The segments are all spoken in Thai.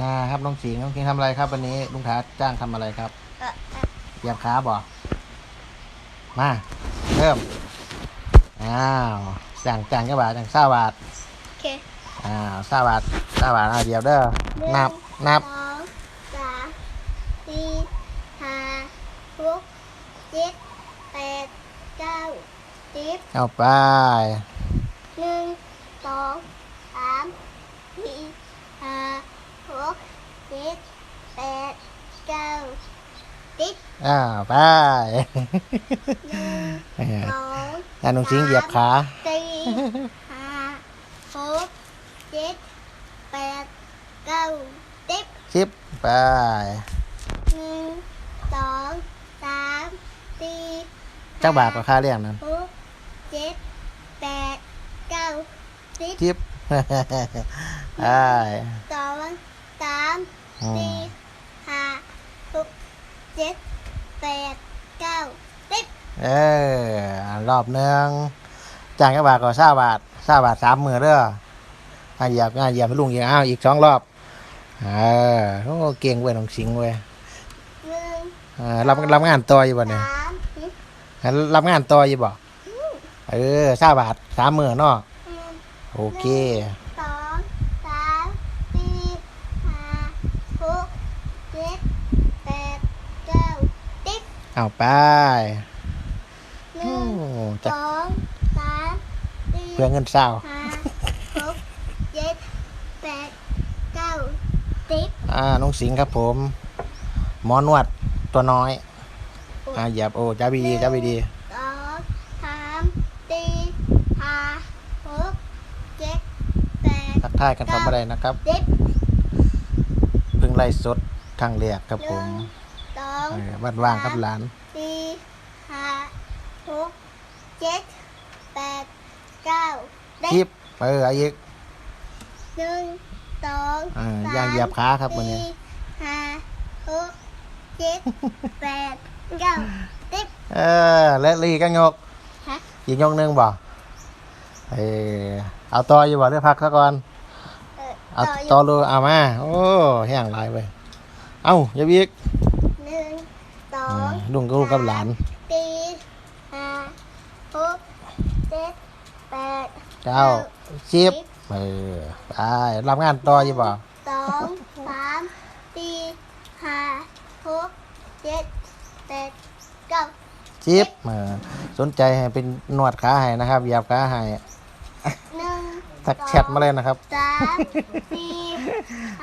นะครับน้องสิงห์น้องสิงห์ทำอะไรครับวันนี้ลุงท้าจ้างทำอะไรครับเออเออเหยียบขาบ่มาเริ่มอ้าวจ้างจ้างกี่บาทจ้างเศร้าบาทโอเคอ้าวเศร้าบาทเศร้าบาทเอาเดียวเด้อนับนับ สองสามสี่ห้าหกเจ็ดแปดเก้าสิบเอาไปหนึ่งสองสามสี่ห้าห กเจ็ดแปดเก้าสิบอ้าวไปหนึ่งเออสองแล้วน้องสิงห์เหยียบขา สี่ห้าหกเจ็ดแปดเก้าสิบชิปไปหนึ่งสองสามสี่เจ้าบาทก็ค่าเลี้ยงนั้นหกเจ็ดแปดเก้าสิบชิป ไป สอง สามอืสี่มห้าหกเจ็ดแปดเก้าสิบเออรอบหนึ่งจ้างกี่บาทก็เศร้าบาทเศร้าบาทสามมือเด้ออะเหยียบอะเหยียบให้ลุงอีกอ้าวอีกสองรอบเออโอ้เก่งเว้ยน้องสิงห์เว้ยหนึ่งเออรับรับงานต่ออยู่บ่เนี่ยสามหนึ่งรับงานต่ออยู่บ่เออเศร้าบาทสามมือเนาะโอเค สองสามสี่ห้าหกเจ็ดแปดเก้าสิบ เอาไปหโอ้นึ่งจะสองสามสี่เพื่อเงินเศร้าห้าหกเจ็ดแปดเก้าสิบอ่าน้องสิงห์ครับผม หมอนวดตัวน้อยอ่าเหยียบโอ้จับดีๆจับดีสองสามสี่ห้าหกเจ็ดแปดๆทักทายกันเข้ามาได้นะครับสิบ เพิ่งไล่สดทางเรียกครับหผนึ่มงสองเออบ้านว่างครับหลานสี่ห้าหกเจ็ดแปดเก้าคลิปเออเอาอีกหนึ่งสองอ่าสามย่างเหยียบขาครับวันนี้สี่ห้าหกเจ็ดแปดเก้าสิบเออและลีก็ยกฮะอีกยกหนึงบ่เออเอาต่ออยู่บ่เรือพักซะก่อนเออเอาต่ออยู่ต่อรูเอามาโอ้แห้งหลายเว้ยเอ้าอย่าบีกหนึ่งส ออ่างลุงกับลูกกับหลานสี่ห้าหกเจ็ดแปดเก้าสิบเออไปรับงานต่ออยู่บ่สองสามสี่ห้าหกเจ็ดแปดเก้าสิบเออสนใจให้เป็นนวดขาให้นะครับเหยียบขาให้หนึ่งทักแชทมาเลยนะครับสามสี่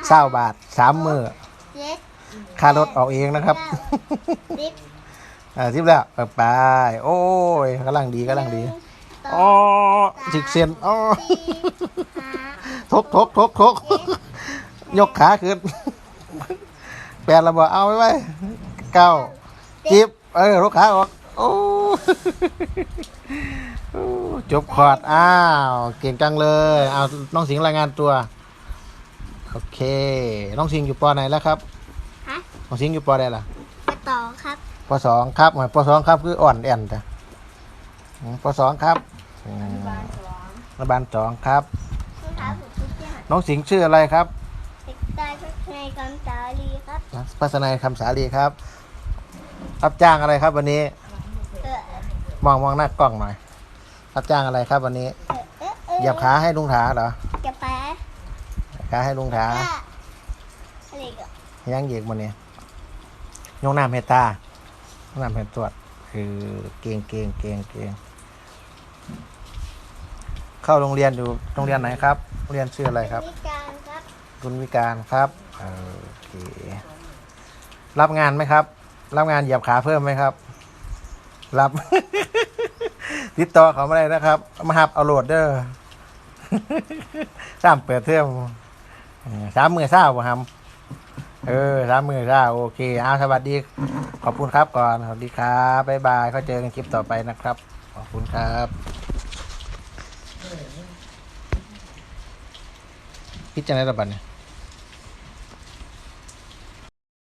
เศร้าบาทสามมือเจ็ด ค่ารถออกเองนะครับเก้าสิบอ่าทิปแล้วเปิดไปโอ้ยกำลังดีกำลังดีหนึ่งสอ๋อองจิกเซียนอ๋อสี่ห้าทกทกทกทกยกขาขึ้นแปดระเบิดเอาไว้ไว้เก้าจิบเออรกขาออกโอ้โอ้จบคอร์ดอ้าวเก่งจังเลยเอาน้องสิงห์รายงานตัว โอเค น้องสิงห์อยู่ปอไหนแล้วครับ ฮะน้องสิงห์อยู่ปอใดล่ะไปต่อครับปสองครับหมายปสองครับคืออ่อนแอนจ้ะอืมปสองครับอืมรัฐบาลสองครับคุณครับผมชื่อเจ้าน้องสิงห์ชื่ออะไรครับเด็กชายพัฒนายคำสาลีครับพัฒนายคำสาลีครับ รับจ้างอะไรครับวันนี้เออมองมองหน้ากล้องหน่อย รับจ้างอะไรครับวันนี้เออเออเออเหยียบขาให้ลุงถาเหรอจะไปขาให้ลุงถาว่าอะไรอีก็ยังเหยียบวันนี้ย กน้ำเฮดตายกน้ำเฮดตรวจคือเก่งเก่งเก่งเก่งเข้าโรงเรียนอยู่โรงเรียนไหนครับโรงเรียนชื่ออะไรครับ วิการครับ คุณวิการครับเออโอเครับงานไหมครับ รับงานเหยียบขาเพิ่มไหมครับ รับ ติดต่อเขามาได้นะครับ มาหับเอาโหลดเด้อสามเปิดเทอมเออสามมือเศร้าบ่ครับ เออสามมือเศร้าโอเคเอาสวัสดี ขอบคุณครับก่อนสวัสดีครับบ๊ายบายเขาเจอกันคลิปต่อไปนะครับ ขอบคุณครับพิจารณาระบัดเนี่ย